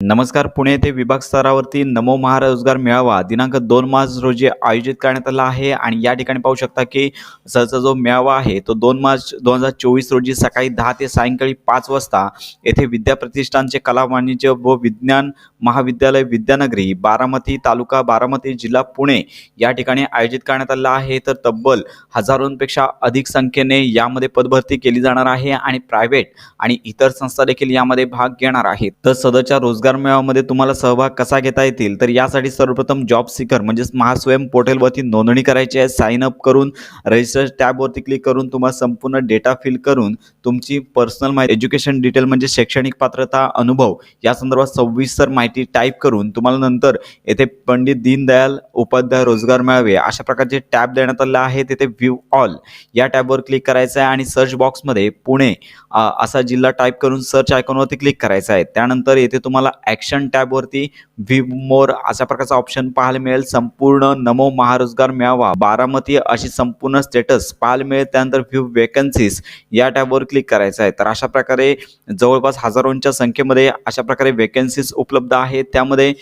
नमस्कार. पुणे येथे विभाग स्तरावरती नमो महारोजगार मेळावा दिनांक दोन मार्च रोजी आयोजित करण्यात आला आहे आणि या ठिकाणी पाहू शकता की सहसा जो मेळावा आहे तो दोन मार्च दोन हजार चोवीस रोजी सकाळी दहा ते सायंकाळी पाच वाजता येथे विद्या प्रतिष्ठानचे कला वाणिज्य व विज्ञान महाविद्यालय विद्यानगरी बारामती तालुका बारामती जिल्हा पुणे या ठिकाणी आयोजित करण्यात आला आहे. तर तब्बल हजारोंपेक्षा अधिक संख्येने यामध्ये पदभरती केली जाणार आहे आणि प्रायव्हेट आणि इतर संस्था देखील यामध्ये भाग घेणार आहेत. तर सदरच्या रोजगार मेळाव्यामध्ये तुम्हाला सहभाग कसा घेता येतील? तर यासाठी सर्वप्रथम जॉब सिकर म्हणजेच महास्वयं पोर्टलवरती नोंदणी करायची आहे. साईन अप करून रजिस्टर टॅबवरती क्लिक करून तुम्हाला संपूर्ण डेटा फिल करून तुमची पर्सनल माहिती एज्युकेशन डिटेल म्हणजे शैक्षणिक पात्रता अनुभव या संदर्भात सविस्तर माहिती टाईप करून तुम्हाला नंतर येथे पंडित दीनदयाल उपाध्याय रोजगार मेळावे अशा प्रकारचे टॅब देण्यात आले आहे तेथे व्ह्यू ऑल या टॅबवर क्लिक करायचं आहे आणि सर्च बॉक्समध्ये पुणे असा जिल्हा टाईप करून सर्च आयकॉनवरती क्लिक करायचं आहे. त्यानंतर येथे तुम्हाला ॲक्शन टॅबवरती व्ही मोर अशा प्रकारचा ऑप्शन पाहायला मिळेल. संपूर्ण नमो महारोजगार मेळावा बारामती अशी संपूर्ण स्टेटस पाहायला मिळेल. त्यानंतर व्ह्यू वेकन्सीज या टॅबवर क्लिक करायचं आहे. तर अशा प्रकारे जवळपास हजारोंच्या संख्येमध्ये अशा प्रकारे वेकन्सीज उपलब्ध आहेत. त्यामध्ये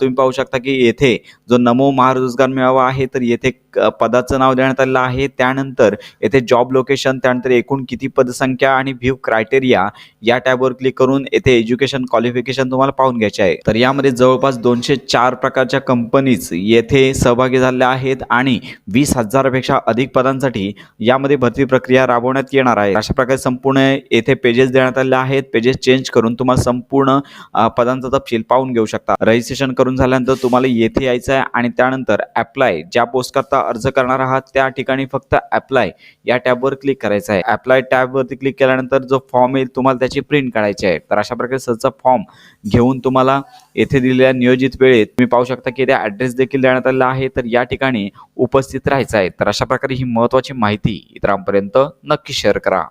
तुम्ही पाहू शकता की येथे जो नमो महारोजगार मेळावा आहे तर येथे क- पदाचं नाव देण्यात आलेलं आहे. त्यानंतर येथे जॉब लोकेशन त्यानंतर एकूण किती पदसंख्या आणि व्ह्यू क्रायटेरिया या टॅबवर क्लिक करून येथे एज्युकेशन क्वालिफिकेशन तुम्हाला पाहून घ्यायचे आहे. तर यामध्ये जवळपास दोनशे चार प्रकारच्या कंपनीज येथे सहभागी झालेल्या आहेत आणि वीस हजारापेक्षा अधिक पदांसाठी यामध्ये भरती प्रक्रिया राबवण्यात येणार आहे. अशा प्रकारे संपूर्ण येथे पेजेस देण्यात आले आहेत. पेजेस चेंज करून तुम्हाला संपूर्ण पदांचा तपशील पाहून घेऊ शकता. रजिस्ट्रेशन करून झाल्यानंतर तुम्हाला येथे यायचं आहे आणि त्यानंतर अप्लाय ज्या पोस्ट करता अर्ज करणार आहात त्या ठिकाणी फक्त अप्लाय या टॅबवर क्लिक करायचं आहे. अप्लाय टॅबवरती क्लिक केल्यानंतर जो फॉर्म येईल तुम्हाला त्याची प्रिंट काढायची आहे. तर अशा प्रकारे सहजचा फॉर्म घेऊन तुम्हाला येथे दिलेल्या नियोजित वेळेत तुम्ही पाहू शकता की त्या ॲड्रेस देखील देण्यात आलेला आहे. तर या ठिकाणी उपस्थित राहायचं आहे. तर अशा प्रकारे ही महत्त्वाची माहिती इतरांपर्यंत नक्की शेअर करा.